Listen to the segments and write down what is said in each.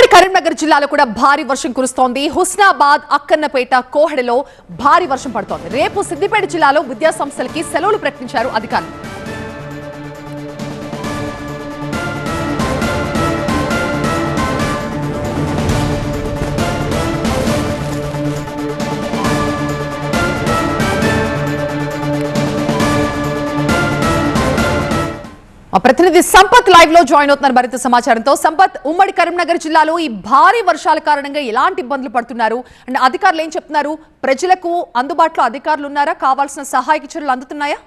ఉమ్మడి కరీంనగర్ జిల్లాలో కూడా భారీ వర్షం కురుస్తోంది. హుస్నాబాద్ అక్కన్నపేట కోహెడలో భారీ వర్షం పడుతోంది. రేపు సిద్దిపేట జిల్లాలో విద్యా సంస్థలకి సెలవులు ప్రకటించారు అధికారులు. మా ప్రతినిధి సంపత్ లైవ్లో జాయిన్ అవుతున్నారు మరింత సమాచారంతో. సంపత్ ఉమ్మడి కరీంనగర్ జిల్లాలో ఈ భారీ వర్షాల కారణంగా ఎలాంటి ఇబ్బందులు పడుతున్నారు? అండ్ అధికారులు ఏం చెప్తున్నారు? ప్రజలకు అందుబాటులో అధికారులు ఉన్నారా? కావాల్సిన సహాయక చర్యలు అందుతున్నాయా?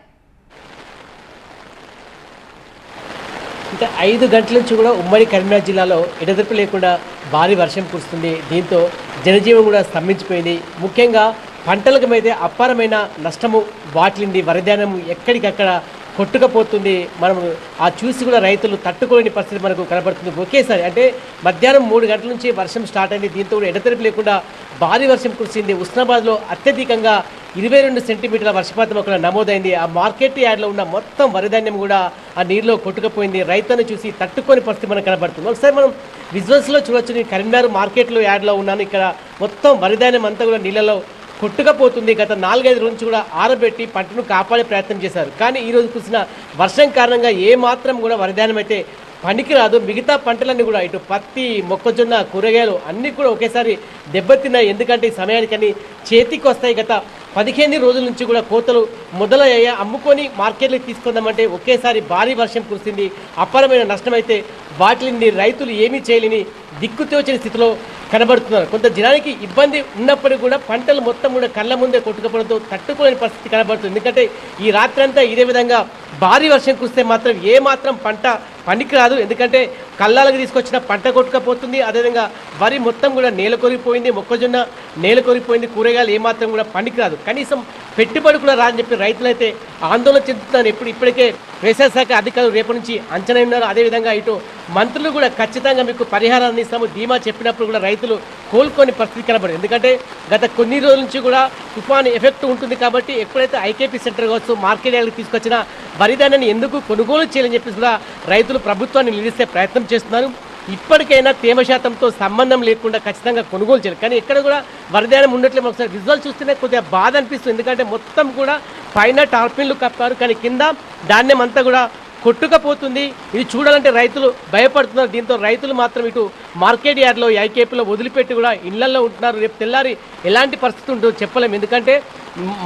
అంటే ఐదు గంటల నుంచి కూడా ఉమ్మడి కరీంనగర్ జిల్లాలో ఎడతెరిపి లేకుండా భారీ వర్షం కురుస్తుంది. దీంతో జనజీవనం కూడా స్తంభించిపోయింది. ముఖ్యంగా పంటలకు మీద అపారమైన నష్టము వాటిల్లింది. వరదానం ఎక్కడికక్కడ కొట్టుకపోతుంది. మనం ఆ చూసి కూడా రైతులు తట్టుకోలేని పరిస్థితి మనకు కనబడుతుంది. ఒకేసారి అంటే మధ్యాహ్నం మూడు గంటల నుంచి వర్షం స్టార్ట్ అయింది. దీంతో కూడా ఎడతెరిపి లేకుండా భారీ వర్షం కురిసింది. ఉస్నాబాద్లో అత్యధికంగా ఇరవై రెండు సెంటీమీటర్ల వర్షపాతం అక్కడ నమోదైంది. ఆ మార్కెట్ యార్డ్లో ఉన్న మొత్తం వరిధాన్యం కూడా ఆ నీరులో కొట్టుకుపోయింది. రైతులను చూసి తట్టుకొని పరిస్థితి మనకు కనబడుతుంది. ఒకసారి మనం విజువల్స్లో చూడొచ్చు. నేను కరీంనగర్ మార్కెట్లో యార్డ్లో ఉన్నాను. ఇక్కడ మొత్తం వరిధాన్యం అంతా కూడా నీళ్ళలో కొట్టుకపోతుంది. గత నాలుగైదు రోజు నుంచి కూడా ఆరబెట్టి పంటను కాపాడే ప్రయత్నం చేశారు. కానీ ఈ రోజు కురిసిన వర్షం కారణంగా ఏ మాత్రం కూడా వరదానం అయితే పనికిరాదు. మిగతా పంటలన్నీ కూడా ఇటు పత్తి మొక్కజొన్న కూరగాయలు అన్నీ కూడా ఒకేసారి దెబ్బతిన్నాయి. ఎందుకంటే ఈ సమయానికని చేతికి వస్తాయి. గత పదిహేను రోజుల నుంచి కూడా కోతలు మొదలయ్యాయి. అమ్ముకొని మార్కెట్లోకి తీసుకుందామంటే ఒకేసారి భారీ వర్షం కురిసింది. అపారమైన నష్టమైతే వాటిని రైతులు ఏమీ చేయలేని దిక్కుతోచని స్థితిలో కనబడుతున్నారు. కొంత జనానికి ఇబ్బంది ఉన్నప్పటికీ కూడా పంటలు మొత్తం కూడా కళ్ళ ముందే కొట్టుకపోవడంతో తట్టుకోలేని పరిస్థితి కనబడుతుంది. ఎందుకంటే ఈ రాత్రంతా ఇదే విధంగా భారీ వర్షం కురిస్తే మాత్రం ఏ మాత్రం పంట పనికిరాదు. ఎందుకంటే కళ్ళాలకు తీసుకొచ్చిన పంట కొట్టుకపోతుంది. అదేవిధంగా వరి మొత్తం కూడా నేల కొరిగిపోయింది మొక్కజొన్న నేల కొరిగిపోయింది కూరగాయలు ఏమాత్రం కూడా పనికిరాదు. కనీసం పెట్టుబడి కూడా రాని చెప్పి రైతులైతే ఆందోళన చెందుతున్నారు. ఇప్పుడు ఇప్పటికే వ్యవసాయ శాఖ అధికారులు రేపు నుంచి అంచనా ఉన్నారు అదేవిధంగా ఇటు మంత్రులు కూడా ఖచ్చితంగా మీకు పరిహారాన్ని ఇస్తాము. ధీమా చెప్పినప్పుడు కూడా రైతులు కోలుకొని పరిస్థితి కనబడదు. ఎందుకంటే గత కొన్ని రోజుల నుంచి కూడా తుఫాను ఎఫెక్ట్ ఉంటుంది కాబట్టి ఎప్పుడైతే ఐకేపీ సెంటర్ కావచ్చు మార్కెట్ యార్డ్కి తీసుకొచ్చిన వరిధాన్యాన్ని ఎందుకు కొనుగోలు చేయాలని చెప్పేసి కూడా రైతులు ప్రభుత్వాన్ని నిలిస్తే ప్రయత్నం చేస్తున్నారు. ఇప్పటికైనా తేమ శాతంతో సంబంధం లేకుండా ఖచ్చితంగా కొనుగోలు చేయాలి. కానీ ఎక్కడ కూడా వరదానం ఉండట్లేదు. ఒకసారి విజువల్ చూస్తేనే కొద్దిగా బాధ అనిపిస్తుంది. ఎందుకంటే మొత్తం కూడా పైన టార్పిన్లు కప్పారు. కానీ కింద ధాన్యం అంతా కూడా కొట్టుకపోతుంది. ఇది చూడాలంటే రైతులు భయపడుతున్నారు. దీంతో రైతులు మాత్రం ఇటు మార్కెట్ యార్డ్లో ఐకేపీలో వదిలిపెట్టి కూడా ఇళ్ళలో ఉంటున్నారు. రేపు తెల్లారి ఎలాంటి పరిస్థితి ఉంటుందో చెప్పలేము. ఎందుకంటే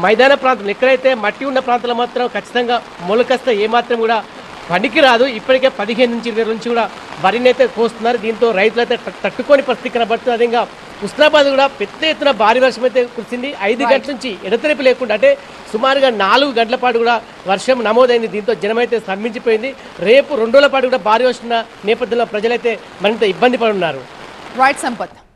మైదాన ప్రాంతం ఎక్కడైతే మట్టి ఉన్న ప్రాంతాలు మాత్రం ఖచ్చితంగా మొలకస్త ఏమాత్రం కూడా పనికిరాదు. ఇప్పటికే పదిహేను నుంచి ఇరవై నుంచి కూడా వరిని అయితే కోస్తున్నారు. దీంతో రైతులు అయితే తట్- తట్టుకోని పరిస్థితి కనబడుతుంది. అదేవిధంగా ఉస్నాబాద్ కూడా పెద్ద ఎత్తున భారీ వర్షం అయితే కురిసింది. ఐదు గంటల నుంచి ఎడతెరిపి లేకుండా అంటే సుమారుగా నాలుగు గంటల పాటు కూడా వర్షం నమోదైంది. దీంతో జనమైతే స్తంభించిపోయింది. రేపు రెండు రోజుల పాటు కూడా భారీ వర్షం నేపథ్యంలో ప్రజలైతే మరింత ఇబ్బంది పడున్నారు. రైట్ సంపత్